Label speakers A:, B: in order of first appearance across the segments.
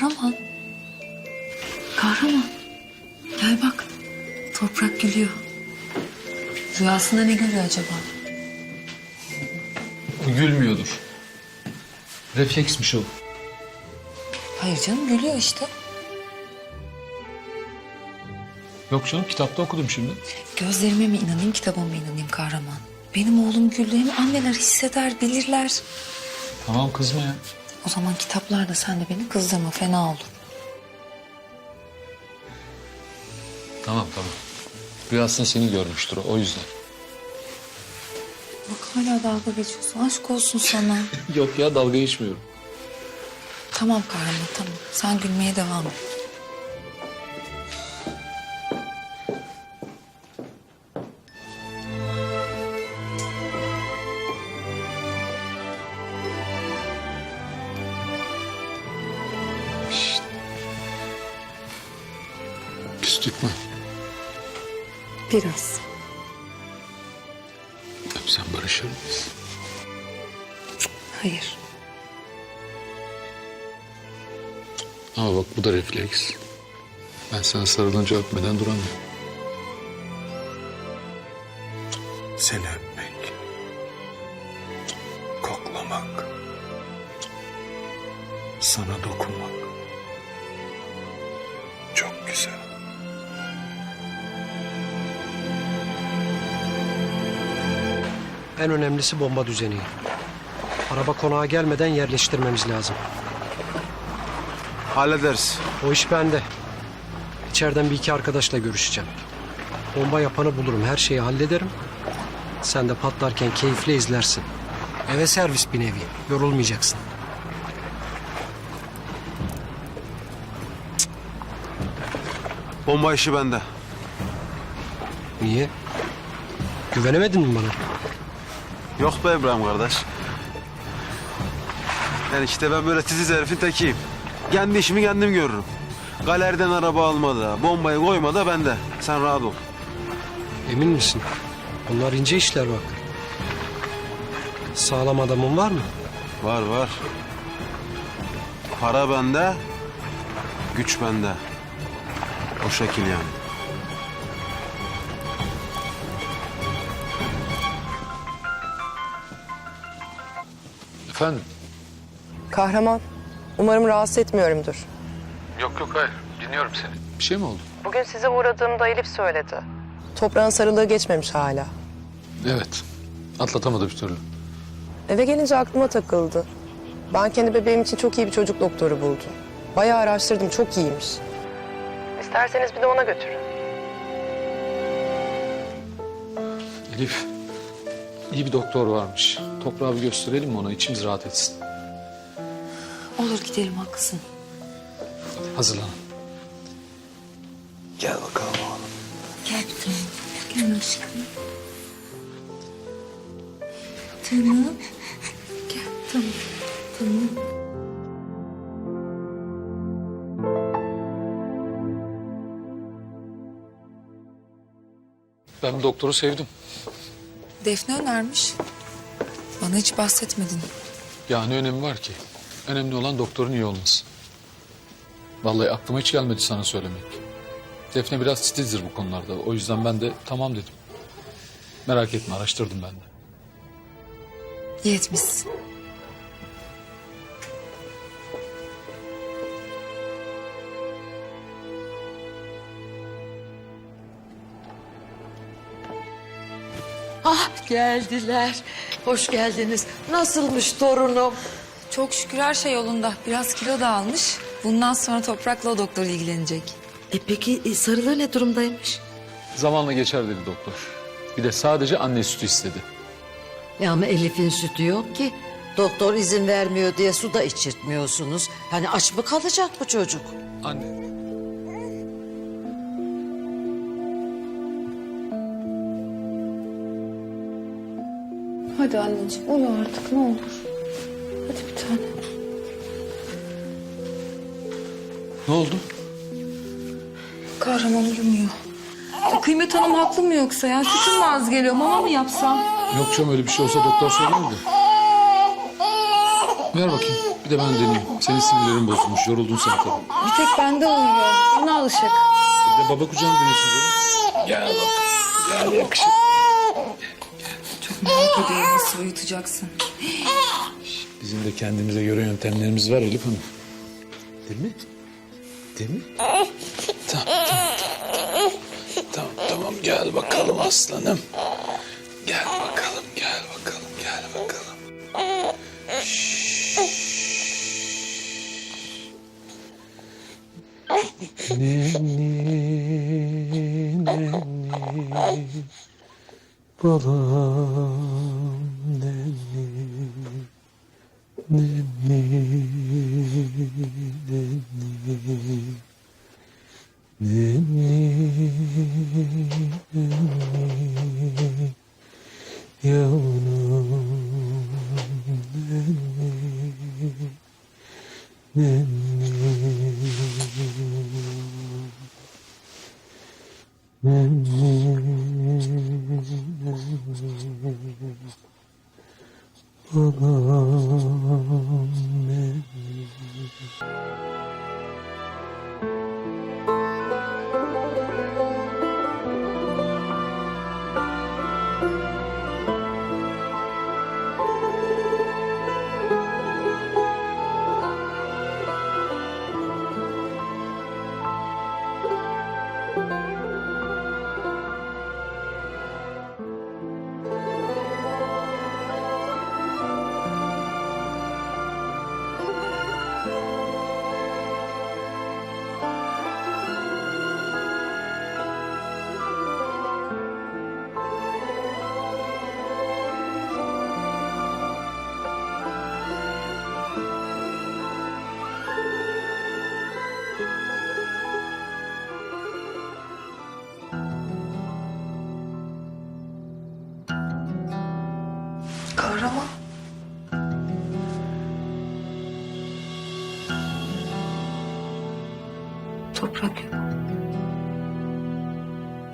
A: Kahraman. Kahraman. Gel bak. Toprak gülüyor. Rüyasında ne görüyor acaba?
B: Gülmüyordur. Refleksmiş o.
A: Hayır canım gülüyor işte.
B: Yok canım kitapta okudum şimdi.
A: Gözlerime mi inanayım kitaba mı inanayım kahraman? Benim oğlum güldüğünü anneler hisseder bilirler.
B: Tamam kızma ya.
A: O zaman kitaplarda sen de beni kızdırma fena olur.
B: Tamam tamam. Rüyasında seni görmüştür o, o yüzden.
A: Bak hala dalga geçiyorsun aşk olsun sana.
B: Yok ya dalga geçmiyorum.
A: tamam kahraman tamam sen gülmeye devam et.
B: Küstük mü?
A: Biraz.
B: Sen barışır mıyız?
A: Hayır.
B: Ama bak bu da refleks. Ben sana sarılınca öpmeden duramıyorum.
C: Seni
D: En önemlisi bomba düzeni. Araba konağa gelmeden yerleştirmemiz lazım.
C: Hallederiz.
D: O iş bende. İçeriden bir iki arkadaşla görüşeceğim. Bomba yapanı bulurum, her şeyi hallederim. Sen de patlarken keyifle izlersin. Eve servis bir nevi, yorulmayacaksın.
C: Bomba işi bende.
D: Niye? Güvenemedin mi bana?
C: Yok be İbrahim kardeş. Yani işte ben böyle titiz herifin tekiyim. Kendi işimi kendim görürüm. Galeriden araba almada, bombayı koymada bende. Sen rahat ol.
D: Emin misin? Bunlar ince işler bak. Sağlam adamın var mı?
C: Var var. Para bende, güç bende. O şekil yani.
B: Efendim?
E: Kahraman, umarım rahatsız etmiyorumdur.
B: Yok yok hayır. Dinliyorum seni. Bir şey mi oldu?
E: Bugün size uğradığımda Elif söyledi. Toprağın sarılığı geçmemiş hala.
B: Evet. Atlatamadı bir türlü.
E: Eve gelince aklıma takıldı. Ben kendi bebeğim için çok iyi bir çocuk doktoru buldum. Bayağı araştırdım, çok iyiymiş. İsterseniz bir de ona götürün.
B: Elif. İyi bir doktor varmış. Toprağı bir gösterelim mi ona? içimiz rahat etsin.
A: Olur gidelim haklısın.
B: Hazırlan.
C: Gel bakalım oğlum.
A: Gel bir tanem. Gel aşkım. Canım. Gel tamam. Tamam.
B: Ben bu doktoru sevdim.
A: Defne önermiş. Bana hiç bahsetmedin.
B: Ya ne önemi var ki? Önemli olan doktorun iyi olması. Vallahi aklıma hiç gelmedi sana söylemek. Defne biraz titizdir bu konularda. O yüzden ben de tamam dedim. Merak etme araştırdım ben de.
A: İyi etmişsin.
F: Geldiler. Hoş geldiniz. Nasılmış torunum?
A: Çok şükür her şey yolunda. Biraz kilo da almış. Bundan sonra toprakla o doktor ilgilenecek.
F: E peki e, sarılı ne durumdaymış?
B: Zamanla geçer dedi doktor. Bir de sadece anne sütü istedi.
F: Ya ama Elif'in sütü yok ki. Doktor izin vermiyor diye su da içirtmiyorsunuz. Hani aç mı kalacak bu çocuk?
B: Anne.
A: Hadi anneciğim uyu artık ne olur. Hadi bir tane.
B: Ne oldu?
A: Kahraman uyumuyor. Kıymet Hanım haklı mı yoksa ya? Sütüm mü az geliyor? Mama mı yapsam?
B: Yok canım öyle bir şey olsa doktor söylerdi. Ver bakayım. Bir de ben deneyeyim. Senin sinirlerin bozulmuş. Yoruldun sen tabii.
A: Bir tek bende uyuyor. Buna alışık.
B: Bir de baba kucağına dönüyorsun canım. Gel bak. Gel yakışık.
A: Merak ediyorum.
B: Bizim de kendimize göre yöntemlerimiz var Elif Hanım. Değil mi? Değil mi? Tamam, tamam. Tamam, tamam. Gel bakalım aslanım. Balam nenni.
A: Kahraman. Toprak yok.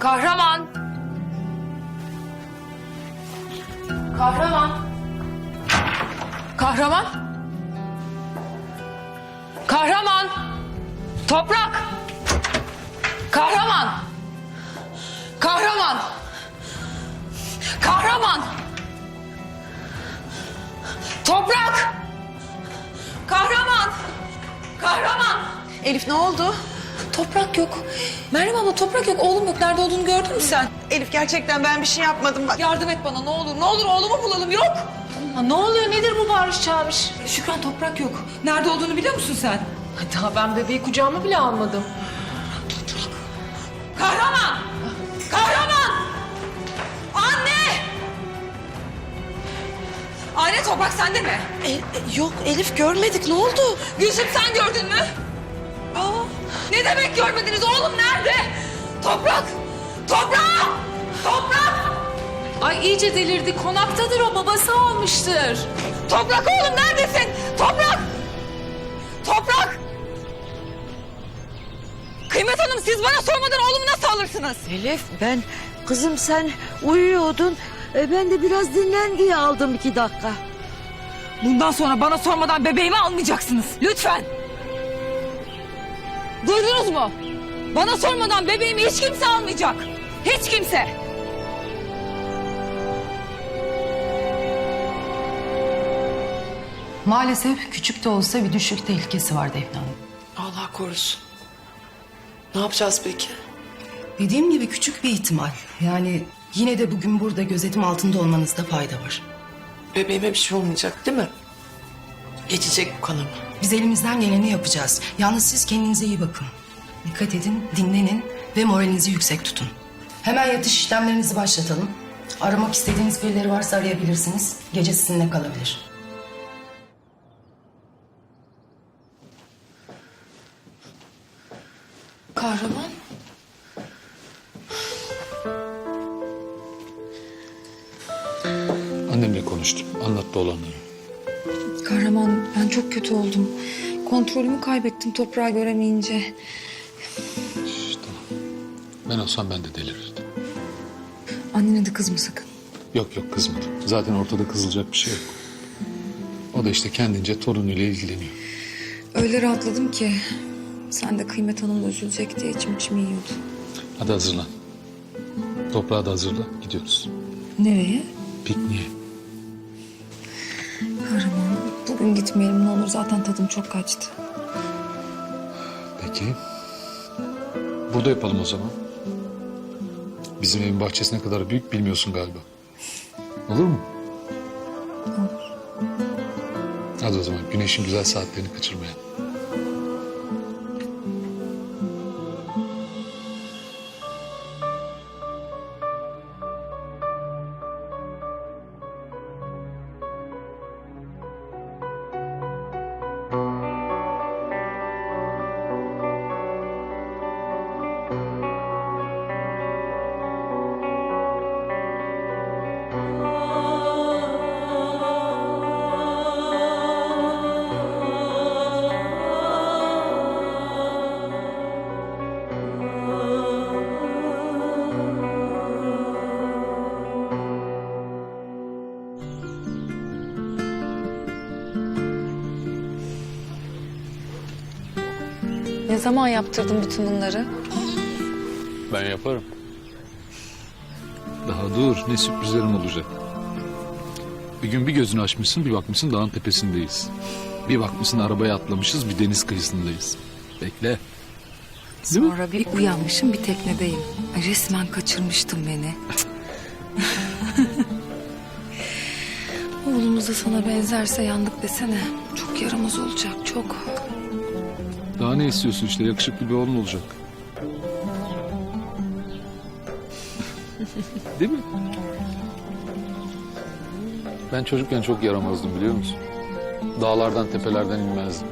A: Kahraman. Kahraman. Kahraman. Kahraman. Toprak. Kahraman. Kahraman. Kahraman. Toprak! Kahraman! Kahraman!
G: Elif ne oldu?
A: Toprak yok. Meryem abla toprak yok. Oğlum yok. Nerede olduğunu gördün mü sen?
G: Elif gerçekten ben bir şey yapmadım bak.
A: Yardım et bana ne olur. Ne olur oğlumu bulalım. Yok.
G: Ya ne oluyor nedir bu bağırış çağırış?
A: Şükran toprak yok. Nerede olduğunu biliyor musun sen?
G: Daha ben bebeği kucağıma bile almadım.
A: Kahraman! Kahraman! Anne! Anne toprak sende mi?
G: yok Elif görmedik ne oldu?
A: Gülsüm sen gördün mü? Ne demek görmediniz? Oğlum nerede? Toprak! Toprak! Toprak!
H: Ay iyice delirdi. Konaktadır o babası almıştır.
A: Toprak oğlum neredesin? Toprak! Toprak! Kıymet Hanım siz bana sormadan oğlumu nasıl alırsınız?
F: Elif ben kızım sen uyuyordun. E, ben de biraz dinlen diye aldım iki dakika.
A: Bundan sonra bana sormadan bebeğimi almayacaksınız. Lütfen. Duydunuz mu? Bana sormadan bebeğimi hiç kimse almayacak. Hiç kimse.
I: Maalesef küçük de olsa bir düşük tehlikesi var Defne Hanım.
G: Allah korusun. Ne yapacağız peki?
I: Dediğim gibi küçük bir ihtimal. Yani yine de bugün burada gözetim altında olmanızda fayda var.
G: Bebeğime bir şey olmayacak değil mi? Geçecek bu kanama.
I: Biz elimizden geleni yapacağız. Yalnız siz kendinize iyi bakın. Dikkat edin, dinlenin ve moralinizi yüksek tutun. Hemen yatış işlemlerinizi başlatalım. Aramak istediğiniz birileri varsa arayabilirsiniz. Gece sizinle kalabilir.
A: Kahraman.
B: Annemle konuştum. Anlattı olanları.
A: Çok kötü oldum. Kontrolümü kaybettim toprağı göremeyince.
B: İşte. Ben olsam ben de delirirdim.
A: Annene de kızma sakın.
B: Yok yok kızmadım. Zaten ortada kızılacak bir şey yok. O da işte kendince torunuyla ilgileniyor.
A: Öyle rahatladım ki. Sen de Kıymet Hanım'la üzülecek diye içim içimi yiyordu.
B: Hadi hazırlan. Toprağı da hazırla. Gidiyoruz.
A: Nereye?
B: Pikniğe.
A: Bugün gitmeyelim ne olur. Zaten tadım çok kaçtı.
B: Peki. Burada yapalım o zaman. Bizim evin bahçesi ne kadar büyük bilmiyorsun galiba. Olur mu?
A: Olur.
B: Hadi o zaman güneşin güzel saatlerini kaçırmayalım.
A: Zaman yaptırdın bütün bunları?
B: Ben yaparım. Daha dur ne sürprizlerim olacak. Bir gün bir gözünü açmışsın bir bakmışsın dağın tepesindeyiz. Bir bakmışsın arabaya atlamışız bir deniz kıyısındayız. Bekle.
A: Sonra bir uyanmışım bir teknedeyim. Ay, Resmen kaçırmıştın beni. Oğlumuz da sana benzerse yandık desene. Çok yaramaz olacak çok.
B: Daha ne istiyorsun işte yakışıklı bir oğlun olacak. Değil mi? Ben çocukken çok yaramazdım biliyor musun? Dağlardan tepelerden inmezdim.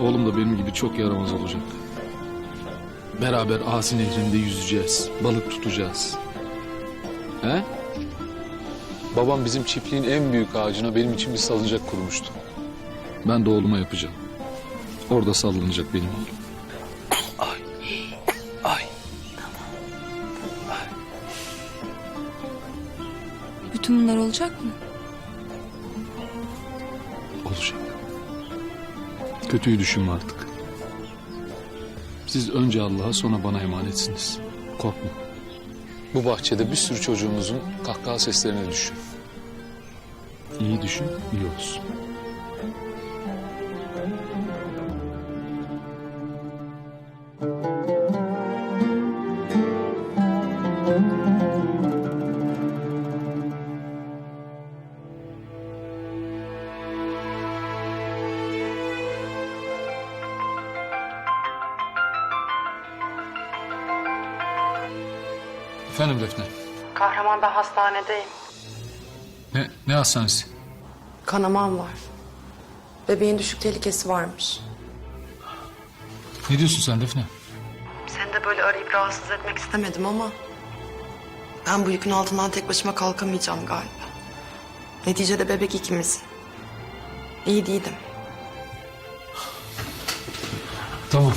B: Oğlum da benim gibi çok yaramaz olacak. Beraber Asi Nehri'nde yüzeceğiz. Balık tutacağız. He? Babam bizim çiftliğin en büyük ağacına benim için bir salıncak kurmuştu. Ben de oğluma yapacağım. Orada sallanacak benim oğlum. Ay. Ay.
A: Bütün bunlar olacak mı?
B: Olacak. Kötüyü düşünme artık. Siz önce Allah'a sonra bana emanetsiniz. Korkma. Bu bahçede bir sürü çocuğumuzun kahkaha seslerini düşün. İyi düşün, iyi olsun. Efendim Defne.
E: Kahraman ben hastanedeyim.
B: Ne, ne hastanesi?
E: Kanamam var. Bebeğin düşük tehlikesi varmış.
B: Ne diyorsun sen Defne?
I: Seni de böyle arayıp rahatsız etmek istemedim ama... ...ben bu yükün altından tek başıma kalkamayacağım galiba. Neticede bebek ikimiz. İyi değilim.
B: Tamam.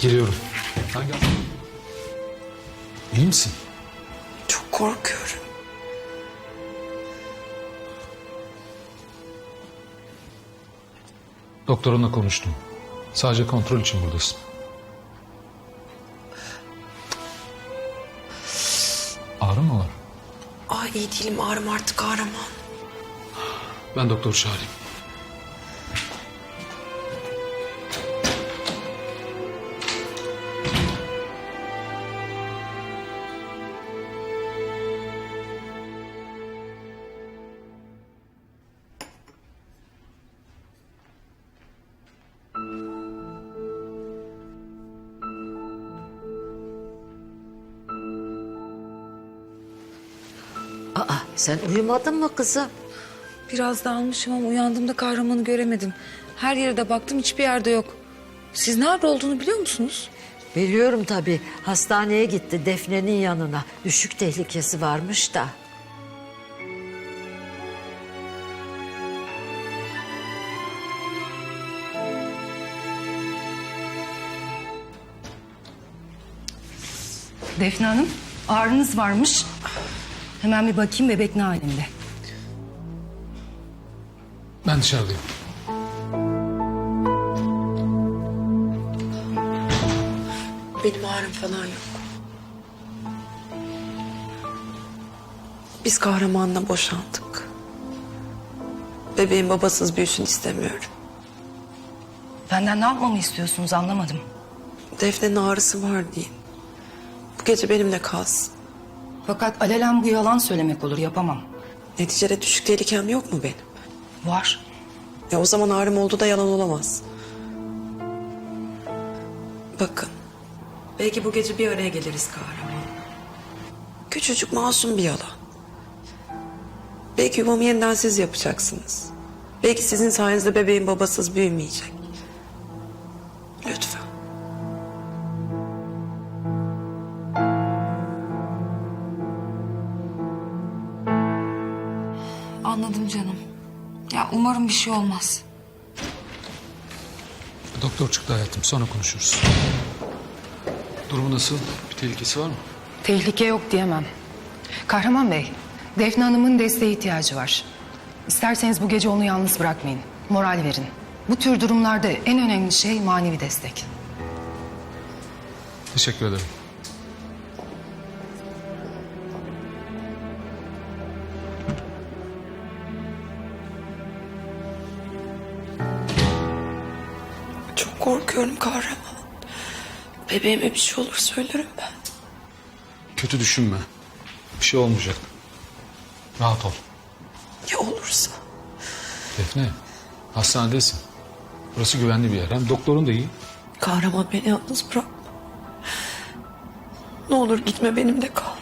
B: Geliyorum. Hangi İyi misin?
I: Korkuyorum.
B: Doktorunla konuştum. Sadece kontrol için buradasın. Ağrı mı var?
I: Ay iyi değilim ağrım artık kahraman.
B: Ben doktor çağırayım.
F: Sen uyumadın mı kızım?
A: Biraz dalmışım ama uyandığımda kahramanı göremedim. Her yere de baktım hiçbir yerde yok. Siz nerede olduğunu biliyor musunuz?
F: Biliyorum tabii. Hastaneye gitti Defne'nin yanına. Düşük tehlikesi varmış da.
I: Defne Hanım ağrınız varmış. Hemen bir bakayım bebek ne halinde.
B: Ben dışarıdayım.
E: Benim ağrım falan yok. Biz kahramanla boşandık. Bebeğin babasız büyüsün istemiyorum.
I: Benden ne yapmamı istiyorsunuz anlamadım.
E: Defne'nin ağrısı var diyeyim. Bu gece benimle kalsın.
I: Fakat alelen bu yalan söylemek olur yapamam.
E: Neticede düşük tehlikem yok mu benim?
I: Var.
E: E o zaman ağrım oldu da yalan olamaz. Bakın. Belki bu gece bir araya geliriz kahraman. Küçücük masum bir yalan. Belki yuvamı yeniden siz yapacaksınız. Belki sizin sayenizde bebeğin babasız büyümeyecek.
A: Umarım bir şey olmaz.
B: Doktor çıktı hayatım sonra konuşuruz. Durumu nasıl? Bir tehlikesi var mı?
I: Tehlike yok diyemem. Kahraman Bey, Defne Hanım'ın desteğe ihtiyacı var. İsterseniz bu gece onu yalnız bırakmayın. Moral verin. Bu tür durumlarda en önemli şey manevi destek.
B: Teşekkür ederim.
E: Bebeğime bir şey olur söylerim ben.
B: Kötü düşünme. Bir şey olmayacak. Rahat ol.
E: Ya olursa?
B: Defne, hastanedesin. Burası güvenli bir yer. Hem doktorun da iyi.
E: Kahraman beni yalnız bırakma. Ne olur gitme benimle kal.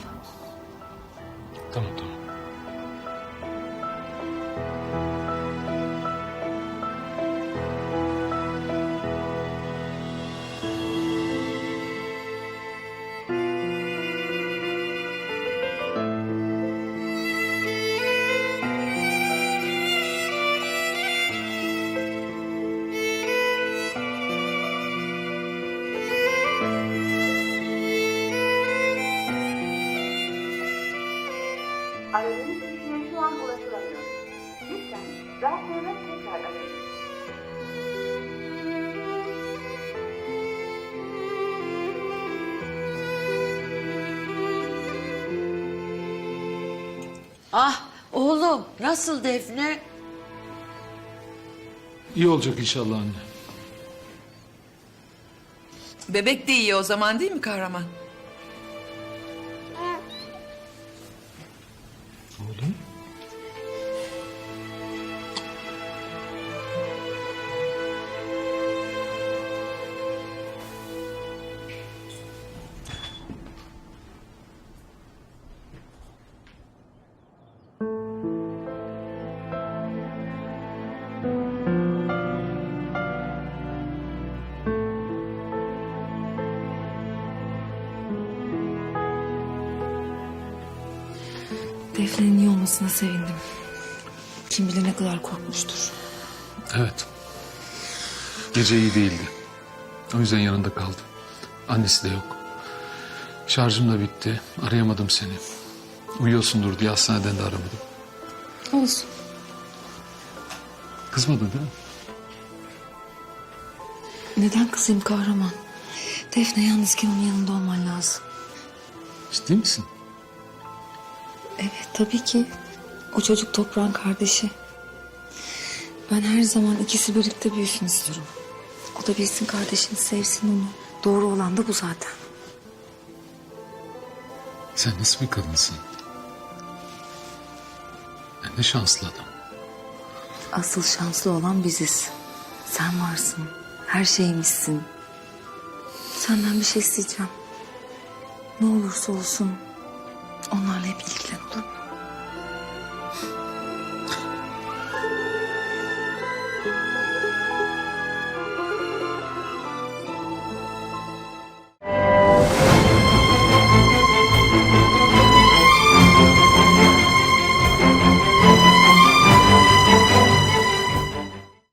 F: Ah oğlum nasıl Defne?
B: İyi olacak inşallah anne.
J: Bebek de iyi o zaman değil mi kahraman?
B: Oğlum.
A: Olmasına sevindim. Kim bilir ne kadar korkmuştur.
B: Evet. Gece iyi değildi. O yüzden yanında kaldım. Annesi de yok. Şarjım da bitti. Arayamadım seni. Uyuyorsundur diye hastaneden de aramadım.
A: Olsun.
B: Kızmadın değil mi?
A: Neden kızayım kahraman? Defne yalnızken onun yanında olman lazım.
B: Ciddi misin?
A: Evet tabii ki. O çocuk toprağın kardeşi. Ben her zaman ikisi birlikte büyüsün istiyorum. O da bilsin kardeşini sevsin onu. Doğru olan da bu zaten.
B: Sen nasıl bir kadınsın? Ben de şanslı adam.
A: Asıl şanslı olan biziz. Sen varsın. Her şeyimizsin. Senden bir şey isteyeceğim. Ne olursa olsun onlarla hep ilgilen olur mu?